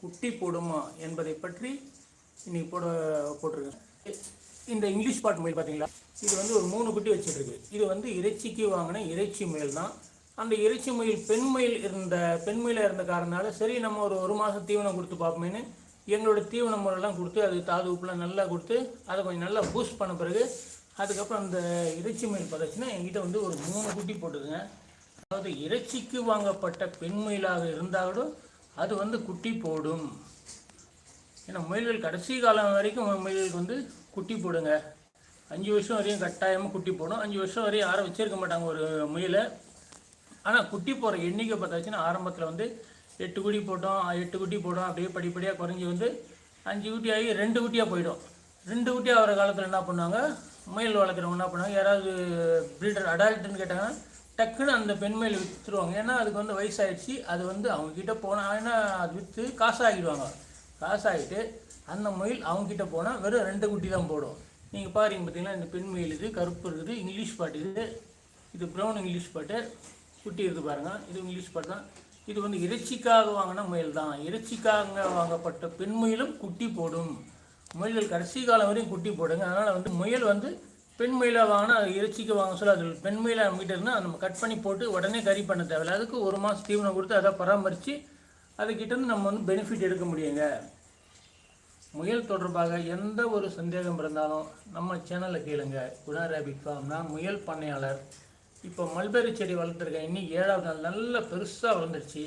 குட்டி போடுமா என்பதை பற்றி இன்னைக்கு போட போட்டிருக்கேன். இந்த இங்கிலீஷ் பாட் முயல் பார்த்தீங்களா? இது வந்து ஒரு மூணு குட்டி வச்சுட்ருக்கு இது வந்து இறைச்சிக்கு வாங்கின இறைச்சி முயல் தான். அந்த இறைச்சி முயல் பெண் மயில் இருந்த பெண் மயிலாக இருந்த காரணனால சரி நம்ம ஒரு ஒரு மாதம் தீவனம் கொடுத்து பார்ப்போமேன்னு எங்களோட தீவன முறையெல்லாம் கொடுத்து அது தாது உப்புலாம் நல்லா கொடுத்து அதை கொஞ்சம் நல்லா பூஸ்ட் பண்ண பிறகு அதுக்கப்புறம் அந்த இறைச்சி மயில் பார்த்தாச்சுன்னா என்கிட்ட வந்து ஒரு மூணு குட்டி போட்டுதுங்க அதாவது இறைச்சிக்கு வாங்கப்பட்ட பெண் மயிலாக இருந்தாலும் அது வந்து குட்டி போடும். ஏன்னா முயல்கள் கடைசி காலம் வரைக்கும் முயல்களுக்கு வந்து குட்டி போடுங்க. அஞ்சு வருஷம் வரையும் கட்டாயமாக குட்டி போடும் அஞ்சு வருஷம் வரையும் யாரும் வச்சிருக்க மாட்டாங்க ஒரு முயலை. ஆனால் குட்டி போகிற எண்ணிக்கை பார்த்தாச்சுன்னா ஆரம்பத்தில் வந்து எட்டு குட்டி போட்டோம் எட்டு குட்டி போட்டோம் அப்படியே படிப்படியாக குறைஞ்சி வந்து அஞ்சு குட்டி ஆகி ரெண்டு குட்டியாக போயிடும். ரெண்டு குட்டி ஆகிற காலத்தில் என்ன பண்ணுவாங்க? முயல் வளர்க்குறவங்க என்ன பண்ணுவாங்க? யாராவது ப்ரீடர் அடால்ட்டுன்னு கேட்டாங்கன்னா டக்குன்னு அந்த பெண்மையில் விற்றுருவாங்க ஏன்னா அதுக்கு வந்து வயசாகிடுச்சு அது வந்து அவங்கக்கிட்ட போனால் ஏன்னா அது விற்று காசாகிடுவாங்க. காசாகிட்டு அந்த முயல் அவங்கக்கிட்ட போனால் வெறும் ரெண்டு குட்டி தான் போடும். நீங்கள் பாருங்க பார்த்தீங்கன்னா இந்த பெண் முயல் இது கருப்பு இருக்குது இங்கிலீஷ் பாட்டு இது. இது ப்ரௌன் இங்கிலீஷ் பாட்டு. குட்டி இருக்குது பாருங்கள் இது இங்கிலீஷ் பாட்டு தான். இது வந்து இறைச்சிக்காக வாங்கின முயல் தான். இறைச்சிக்காக வாங்கப்பட்ட பெண் முயலும் குட்டி போடும். முயல்கள் கடைசி காலம் வரையும் குட்டி போடுங்க. அதனால் வந்து முயல் வந்து பெண் முயலாக வாங்கினா அது இறைச்சிக்கு வாங்க சொல்ல அது பெண் நம்மகிட்ட நம்ம கட் பண்ணி போட்டு உடனே கறி பண்ண தேவையில்ல. அதுக்கு ஒரு மாதம் தீவனம் கொடுத்து அதை பராமரித்து அதுக்கிட்டேருந்து நம்ம வந்து பெனிஃபிட் எடுக்க முடியுங்க. முயல் தொடர்பாக எந்த ஒரு சந்தேகம் இருந்தாலும் நம்ம சேனலில் கேளுங்க. குணா ரேபிட் ஃபார்ம் நான் முயல் பண்ணையாளர். இப்போ மல்பெரி செடி வளர்த்துருக்கேன். இன்னைக்கு ஏழாவது நாள் நல்லா பெருசாக வளர்ந்துருச்சு.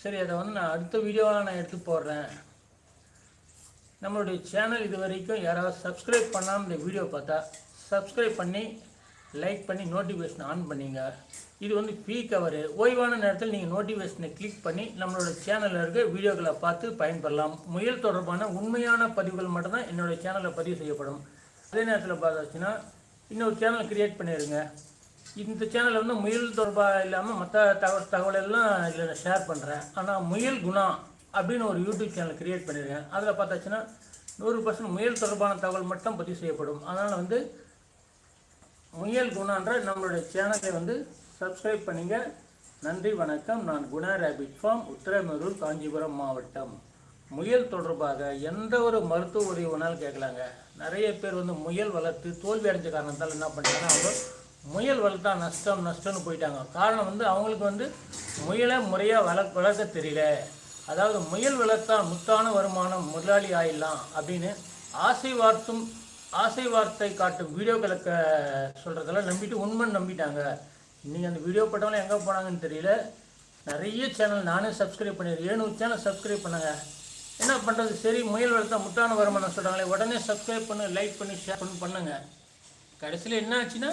சரி அதை வந்து நான் அடுத்த வீடியோவாக நான் எடுத்து போடுறேன். நம்மளுடைய சேனல் இது வரைக்கும் யாராவது சப்ஸ்கிரைப் பண்ணாமல் இந்த வீடியோ பார்த்தா சப்ஸ்கிரைப் பண்ணி லைக் பண்ணி நோட்டிஃபிகேஷன் ஆன் பண்ணிங்க. இது வந்து ஃப்ரீ கவரு ஓய்வான நேரத்தில் நீங்கள் நோட்டிஃபிகேஷனை கிளிக் பண்ணி நம்மளோட சேனலில் இருக்க வீடியோக்களை பார்த்து பயன்பெறலாம். முயல் தொடர்பான உண்மையான பதிவுகள் மட்டும்தான் என்னோட சேனலில் பதிவு செய்யப்படும். அதே நேரத்தில் பார்த்தாச்சுன்னா இன்னொரு சேனல் கிரியேட் பண்ணிடுங்க இந்த சேனலில் வந்து முயல் தொடர்பாக இல்லாமல் மற்ற தகவல் தகவலெல்லாம் இதில் நான் ஷேர் பண்ணுறேன் ஆனால் முயல் குணா அப்படின்னு ஒரு யூடியூப் சேனல் கிரியேட் பண்ணியிருக்கேன் அதில் பார்த்தாச்சுன்னா நூறு பர்சன்ட் முயல் தொடர்பான தகவல் மட்டும் பதிவு செய்யப்படும். அதனால் வந்து முயல் குணான்ற நம்மளுடைய சேனலை வந்து சப்ஸ்கிரைப் பண்ணுங்க. நன்றி வணக்கம். நான் குணா ரேபிட் ஃபார்ம் உத்திரமேரூர் காஞ்சிபுரம் மாவட்டம். முயல் தொடர்பாக எந்த ஒரு மருத்துவ உதவி வேணாலும் கேட்கலாங்க. நிறைய பேர் வந்து முயல் வளர்த்து தோல்வி அடைஞ்ச காரணத்தால் என்ன பண்ணிட்டாங்கன்னா அவங்க முயல் வளர்த்தா நஷ்டம் நஷ்டம்னு போயிட்டாங்க. காரணம் வந்து அவங்களுக்கு வந்து முயலை முறையாக வள வளர்க்க தெரியல. அதாவது முயல் வளர்த்தா முத்தான வருமானம் முதலாளி ஆயிடலாம் அப்படின்னு ஆசை வார்த்தும் ஆசை வார்த்தை காட்டும் வீடியோக்களை க சொல்கிறதெல்லாம் நம்பிட்டு உண்மை நம்பிட்டாங்க. இன்றைக்கி அந்த வீடியோ போட்டவங்க எங்கே போனாங்கன்னு தெரியல. நிறைய சேனல் நானே சப்ஸ்கிரைப் பண்ணிடுறேன் ஏழு சேனல் சப்ஸ்கிரைப் பண்ணுங்க. என்ன பண்ணுறது சரி முயல் வளர்த்தா முத்தான வருமானம் சொல்கிறாங்களே உடனே சப்ஸ்கிரைப் பண்ணு லைக் பண்ணி ஷேர் பண்ணி பண்ணுங்க. கடைசியில் என்ன ஆச்சுன்னா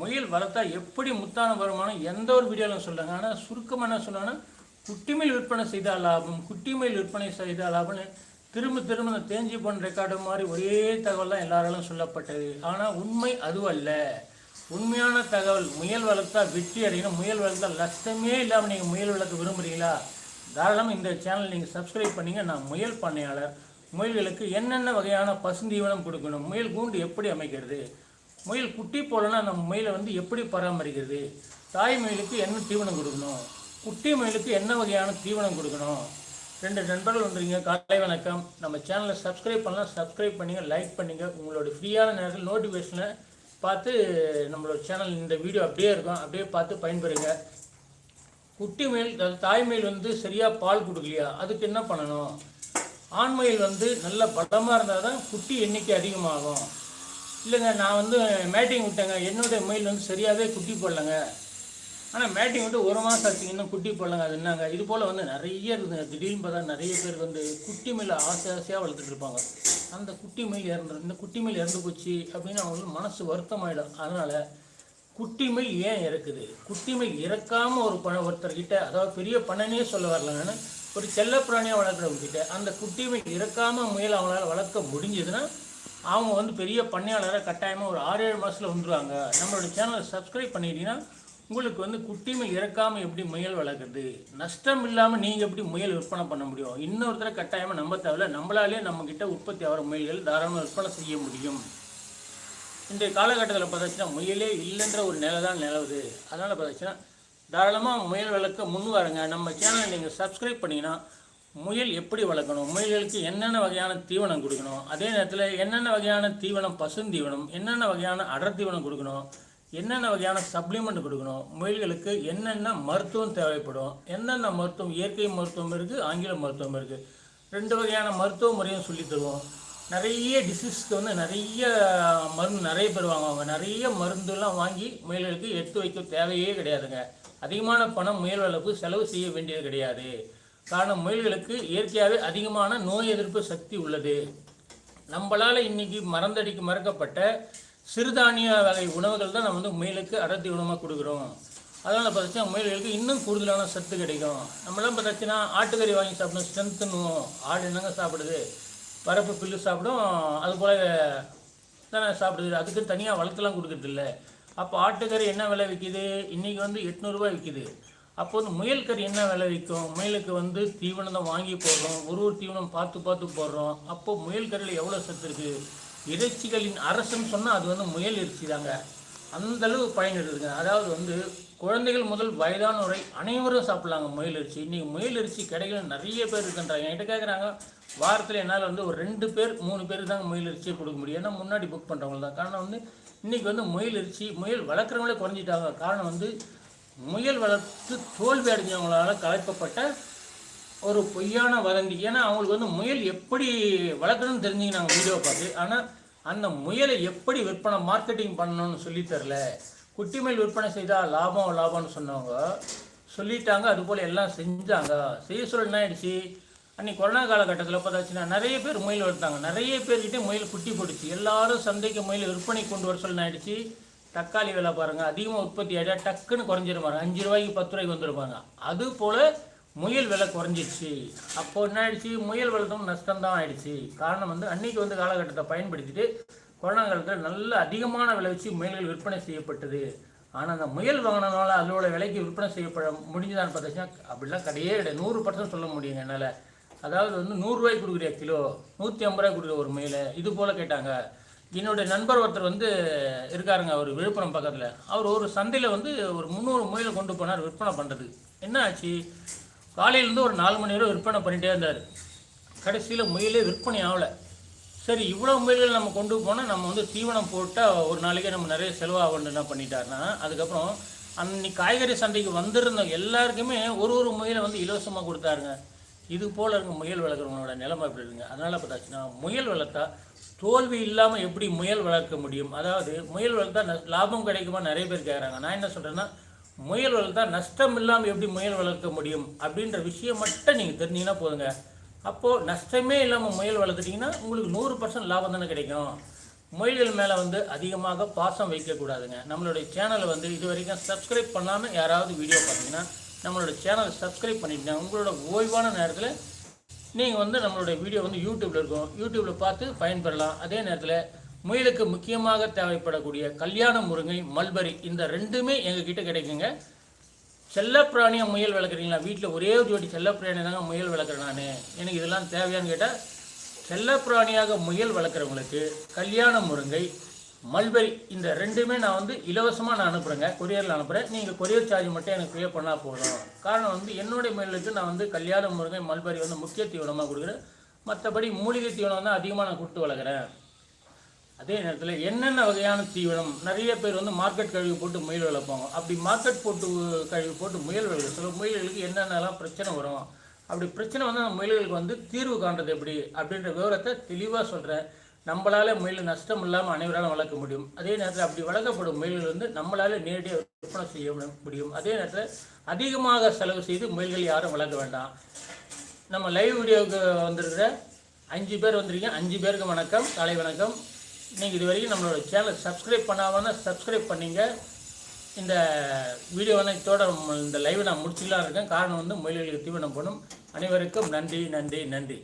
முயல் வளர்த்தா எப்படி முத்தான வருமானம்? எந்த ஒரு வீடியோவில் சொல்கிறாங்க ஆனால் சுருக்கமாக என்ன சொன்னாங்கன்னா குட்டிமேல் விற்பனை செய்தால் லாபம் குட்டிமையில் விற்பனை செய்தால் லாபம்னு திரும்ப திரும்ப இந்த தேஞ்சி போன ரெக்கார்டு மாதிரி ஒரே தகவல் தான் எல்லாராலும் சொல்லப்பட்டது. ஆனால் உண்மை அதுவல்ல. உண்மையான தகவல் முயல் வளர்த்தா வெற்றி அடையணும். முயல் வளர்த்தா லட்சமே இல்லாமல் நீங்கள் முயல் வளர்க்க விரும்புகிறீங்களா தாராளமாக இந்த சேனல் நீங்கள் சப்ஸ்கிரைப் பண்ணிங்க. நான் முயல் பண்ணையாளர். முயல்களுக்கு என்னென்ன வகையான பசுந்தீவனம் கொடுக்கணும்? முயல் கூண்டு எப்படி அமைக்கிறது? முயல் குட்டி போலன்னா நம்ம முயலை வந்து எப்படி பராமரிக்கிறது? தாய் முயலுக்கு என்ன தீவனம் கொடுக்கணும்? குட்டி முயலுக்கு என்ன வகையான தீவனம் கொடுக்கணும்? ரெண்டு நண்பர்கள் வந்துருங்க காலை வணக்கம். நம்ம சேனலை சப்ஸ்கிரைப் பண்ணலாம் சப்ஸ்கிரைப் பண்ணுங்கள் லைக் பண்ணுங்கள் உங்களோட ஃப்ரீயான நேரத்தில் நோட்டிஃபிகேஷனை பார்த்து நம்மளோட சேனல் இந்த வீடியோ அப்படியே இருக்கும். அப்படியே பார்த்து பயன்பெறுங்க. குட்டி மயில் தாய்மயில் வந்து சரியாக பால் கொடுக்கலையா? அதுக்கு என்ன பண்ணணும்? ஆண் மயில் வந்து நல்ல பலமாக இருந்தால் தான் குட்டி எண்ணிக்கை அதிகமாகும். இல்லைங்க நான் வந்து மேட்டிங் விட்டேங்க. என்னுடைய மயில் வந்து சரியாகவே குட்டி போடலங்க. ஆனால் மேட்டிங் வந்து ஒரு மாதம் ஆச்சு இன்னும் குட்டி போடலங்க அது என்னங்க? இது போல் வந்து நிறைய இருக்குது திடீர்னு பார்த்தா நிறைய பேர் வந்து குட்டி மயில் ஆசை ஆசையாக வளர்த்துட்டு இருப்பாங்க. அந்த குட்டி மயில் இறந்து இந்த குட்டி மயில் இறந்து போச்சு அப்படின்னு அவங்களுக்கு மனசு வருத்தமாயிடும். அதனால் குட்டிமை ஏன் இறக்குது? குட்டிமை இறக்காமல் ஒரு பண ஒருத்தர்கிட்ட அதாவது பெரிய பணனே சொல்ல வரலன்னு ஒரு செல்ல பிராணியாக வளர்க்குறவங்க கிட்ட அந்த குட்டிமை இறக்காமல் முயல் அவங்களால வளர்க்க முடிஞ்சதுன்னா அவங்க வந்து பெரிய பண்ணையாளராக கட்டாயமாக ஒரு ஆறு ஏழு மாதத்தில் வந்துருவாங்க. நம்மளோட சேனலை சப்ஸ்கிரைப் பண்ணிட்டீங்கன்னா உங்களுக்கு வந்து குட்டிமை இறக்காமல் எப்படி முயல் வளர்க்குறது? நஷ்டம் இல்லாமல் நீங்கள் எப்படி முயல் விற்பனை பண்ண முடியும்? இன்னொருத்தரை கட்டாயமாக நம்ப தேவையில்ல. நம்மளாலே நம்மக்கிட்ட உற்பத்தி ஆகிற முயல்கள் தாராளமாக விற்பனை செய்ய முடியும். இன்றைய காலகட்டத்தில் பார்த்தாச்சுன்னா முயலே இல்லைன்ற ஒரு நிலை தான் நிலவுது. அதனால் பார்த்தாச்சுன்னா தாராளமாக முயல் வளர்க்க முன் வரங்க. நம்ம சேனலை நீங்கள் சப்ஸ்கிரைப் பண்ணிங்கன்னா முயல் எப்படி வளர்க்கணும்? முயல்களுக்கு என்னென்ன வகையான தீவனம் கொடுக்கணும்? அதே நேரத்தில் என்னென்ன வகையான தீவனம்? பசுந்தீவனம். என்னென்ன வகையான அடர் தீவனம் கொடுக்கணும்? என்னென்ன வகையான சப்ளிமெண்ட் கொடுக்கணும்? முயல்களுக்கு என்னென்ன மருத்துவம் தேவைப்படும்? என்னென்ன மருத்துவம்? இயற்கை மருத்துவம் இருக்குது ஆங்கில மருத்துவம் இருக்குது ரெண்டு வகையான மருத்துவ முறையும் சொல்லித் தருவோம். நிறைய டிசீஸ்க்கு வந்து நிறைய மருந்து நிறைய பேர் வாங்குவாங்க. நிறைய மருந்துலாம் வாங்கி முயல்களுக்கு எடுத்து வைக்க தேவையே கிடையாதுங்க. அதிகமான பணம் முயல் வளர்ப்பு செலவு செய்ய வேண்டியது கிடையாது. காரணம் முயல்களுக்கு இயற்கையாகவே அதிகமான நோய் எதிர்ப்பு சக்தி உள்ளது. நம்மளால் இன்றைக்கி மறந்தடிக்கு மறக்கப்பட்ட சிறுதானிய வகை உணவுகள் தான் நம்ம வந்து முயலுக்கு அடர்த்தி உணவாக கொடுக்குறோம். அதனால் பார்த்தீங்கன்னா முயல்களுக்கு இன்னும் கூடுதலான சத்து கிடைக்கும். நம்மளாம் பார்த்தாச்சுன்னா ஆட்டுக்கறி வாங்கி சாப்பிடணும் ஸ்ட்ரென்த்துன்னுவோம் ஆடு என்னங்க சாப்பிடுது? பரப்பு புல்லு சாப்பிடும் அது போல் தானே சாப்பிடுது. அதுக்கு தனியாக வளர்த்துலாம் கொடுக்குறது இல்லை அப்போ ஆட்டுக்கறி என்ன விலை விற்கிது இன்றைக்கி வந்து எட்நூறுரூவா விற்கிது அப்போ வந்து முயல் கறி என்ன விலை விற்கும் முயலுக்கு வந்து தீவனம் தான் வாங்கி போடுறோம். ஒரு ஒரு தீவனம் பார்த்து பார்த்து போடுறோம். அப்போது முயல் கறியில் எவ்வளோ சத்து இருக்குது இறைச்சிகளின் அரசுன்னு சொன்னால் அது வந்து முயல் இறைச்சி தாங்க. அந்த அளவு பயன் இருக்குதுங்க. அதாவது வந்து குழந்தைகள் முதல் வயதானவரை அனைவரும் சாப்பிட்லாங்க முயல் இறைச்சி. இன்றைக்கி முயல் இறைச்சி கடைகள் நிறைய பேர் இருக்குன்றாங்க. என்கிட்ட கேட்குறாங்க வாரத்தில் என்னால் வந்து ஒரு ரெண்டு பேர் மூணு பேர் தாங்க முயல் இறைச்சியை கொடுக்க முடியும். ஏன்னா முன்னாடி புக் பண்ணுறவங்க தான். காரணம் வந்து இன்றைக்கி வந்து முயல் இறைச்சி முயல் வளர்க்குறவங்களே குறைஞ்சிட்டாங்க. காரணம் வந்து முயல் வளர்த்து தோல்வி அடைஞ்சவங்களால் கலைக்கப்பட்ட ஒரு பொய்யான வதந்தி. ஏன்னா அவங்களுக்கு வந்து முயல் எப்படி வளர்க்கணும்னு தெரிஞ்சுக்கினாங்க வீடியோ பார்த்து ஆனால் அந்த முயலை எப்படி விற்பனை மார்க்கெட்டிங் பண்ணணும்னு சொல்லி தரல குட்டி முயல் விற்பனை செய்தால் லாபம் லாபம்னு சொன்னவங்க சொல்லிட்டாங்க. அதுபோல் எல்லாம் செஞ்சாங்க. செய்ய சொல்ல என்ன ஆயிடுச்சு? அன்னைக்கு கொரோனா காலகட்டத்தில் பார்த்தாச்சுன்னா நிறைய பேர் முயல் வளர்த்தாங்க. நிறைய பேர்கிட்ட முயல் குட்டி போட்டுச்சு. எல்லாரும் சந்தைக்கு முயல் விற்பனை கொண்டு வர சொல்ல ஆயிடுச்சு? தக்காளி விலை பாருங்கள் அதிகமாக உற்பத்தி ஆகிட்டா டக்குன்னு குறைஞ்சிருப்பாங்க அஞ்சு ரூபாய்க்கு பத்து ரூபாய்க்கு வந்துருப்பாங்க அது போல் முயல் விலை குறைஞ்சிடுச்சு. அப்போ என்ன ஆயிடுச்சு? முயல் வளர்த்தும் நஷ்டம்தான் ஆயிடுச்சு. காரணம் வந்து அன்னைக்கு வந்து காலகட்டத்தை பயன்படுத்திட்டு கொரோனா காலத்தில் நல்ல அதிகமான விலை வச்சு முயல்கள் விற்பனை செய்யப்பட்டது. ஆனால் அந்த முயல் வாங்கினதுனால அதோட விலைக்கு விற்பனை செய்யப்பட முடிஞ்சதான்னு பார்த்தீங்கன்னா அப்படிலாம் கிடையவே கிடையாது. நூறு பர்சன்ட் சொல்ல முடியுங்க என்னால். அதாவது வந்து நூறுரூவாய்க்கு கொடுக்குற கிலோ? நூற்றி ஐம்பது ரூபாய் கொடுக்குற ஒரு முயலை. இது போல் கேட்டாங்க. என்னுடைய நண்பர் ஒருத்தர் வந்து இருக்காருங்க அவர் விழுப்புரம் பக்கத்தில். அவர் ஒரு சந்தையில் வந்து ஒரு முந்நூறு முயலை கொண்டு போனார் விற்பனை பண்ணுறது என்ன ஆச்சு? காலையிலேருந்து ஒரு நாலு மணி நேரம் விற்பனை பண்ணிகிட்டே இருந்தார். கடைசியில் முயலே விற்பனை ஆகலை. சரி இவ்வளோ முயல்கள் நம்ம கொண்டு போனால் நம்ம வந்து தீவனம் போட்டால் ஒரு நாளைக்கே நம்ம நிறைய செலவாகணும் என்ன பண்ணிட்டாருன்னா அதுக்கப்புறம் அன்னைக்கு காய்கறி சந்தைக்கு வந்திருந்த எல்லாருக்குமே ஒரு ஒரு முயலை வந்து இலவசமாக கொடுத்தாருங்க. இது போல் இருக்க முயல் வளர்க்குறவங்களோட நிலைமை எப்படி இருக்குங்க? அதனால் பார்த்தாச்சுன்னா முயல் வளர்த்தா தோல்வி இல்லாமல் எப்படி முயல் வளர்க்க முடியும்? அதாவது முயல் வளர்த்தா லாபம் கிடைக்குமா? நிறைய பேர் கேட்குறாங்க நான் என்ன சொல்கிறேன்னா முயல் வளர்த்தா நஷ்டம் இல்லாமல் எப்படி முயல் வளர்க்க முடியும் அப்படின்ற விஷயம் மட்டும் நீங்கள் தெரிஞ்சீங்கன்னா போதுங்க. அப்போது நஷ்டமே இல்லாமல் முயல் வளர்த்துட்டிங்கன்னா உங்களுக்கு நூறு பர்சன்ட் லாபம் தானே கிடைக்கும். முயல்கள் மேலே வந்து அதிகமாக பாசம் வைக்கக்கூடாதுங்க நம்மளுடைய சேனலை வந்து இது வரைக்கும் சப்ஸ்கிரைப் பண்ணாமல் யாராவது வீடியோ பார்த்தீங்கன்னா நம்மளோட சேனலை சப்ஸ்கிரைப் பண்ணிட்டீங்க உங்களோட ஓய்வான நேரத்தில் நீங்கள் வந்து நம்மளுடைய வீடியோ வந்து யூடியூப்பில் இருக்கும். யூடியூப்பில் பார்த்து பயன்பெறலாம். அதே நேரத்தில் முயலுக்கு முக்கியமாக தேவைப்படக்கூடிய கல்யாண முருங்கை மல்பரி இந்த ரெண்டுமே எங்ககிட்ட கிடைக்குங்க. செல்லப்பிராணியாக முயல் வளர்க்குறீங்களா? வீட்டில் ஒரே ஒரு ஜோடி செல்லப்பிராணி தாங்க முயல் வளர்க்குறேன் நான். எனக்கு இதெல்லாம் தேவையான்னு கேட்டால் செல்லப்பிராணியாக முயல் வளர்க்குறவங்களுக்கு கல்யாண முருங்கை மல்பெரி இந்த ரெண்டுமே நான் வந்து இலவசமாக நான் அனுப்புகிறேங்க கொரியரில் அனுப்புகிறேன் நீங்கள் கொரியர் சார்ஜ் மட்டும் எனக்கு பே பண்ணால் போதும். காரணம் வந்து என்னுடைய முயலுக்கு நான் வந்து கல்யாண முருங்கை மல்பெரி வந்து முக்கிய தீவனமாக கொடுக்குறேன். மற்றபடி மூலிகை தீவனம் தான் அதிகமாக நான் கொடுத்து வளர்க்குறேன். அதே நேரத்தில் என்னென்ன வகையான தீவனம் நிறைய பேர் வந்து மார்க்கெட் கழிவு போட்டு முயல் வளர்ப்பாங்க. அப்படி மார்க்கெட் போட்டு கழிவு போட்டு முயல் வளர்க்க சில முயல்களுக்கு என்னென்னலாம் பிரச்சனை வரும்? அப்படி பிரச்சனை வந்து அந்த முயல்களுக்கு வந்து தீர்வு காண்றது எப்படி? அப்படின்ற விவரத்தை தெளிவாக சொல்கிறேன் நம்மளால முயல் நஷ்டம் இல்லாமல் அனைவராலும் வளர்க்க முடியும். அதே நேரத்தில் அப்படி வளர்க்கப்படும் முயல்கள் வந்து நம்மளால் நேரடியாக விற்பனை செய்ய முடியும். அதே நேரத்தில் அதிகமாக செலவு செய்து முயல்கள் யாரும் வளர்க்க வேண்டாம். நம்ம லைவ் வீடியோவுக்கு வந்திருக்கிற அஞ்சு பேர் வந்திருக்கீங்க. அஞ்சு பேருக்கு வணக்கம். காலை வணக்கம். நீங்கள் இது வரைக்கும் நம்மளோட சேனல் சப்ஸ்கிரைப் பண்ணாமல் சப்ஸ்கிரைப் பண்ணீங்க. இந்த வீடியோ வந்து இதோட இந்த லைவை நான் முடிச்சுக்கலாம் இருக்கேன். காரணம் வந்து மொழிகளுக்கு தீவனம் பண்ணும் அனைவருக்கும் நன்றி நன்றி நன்றி.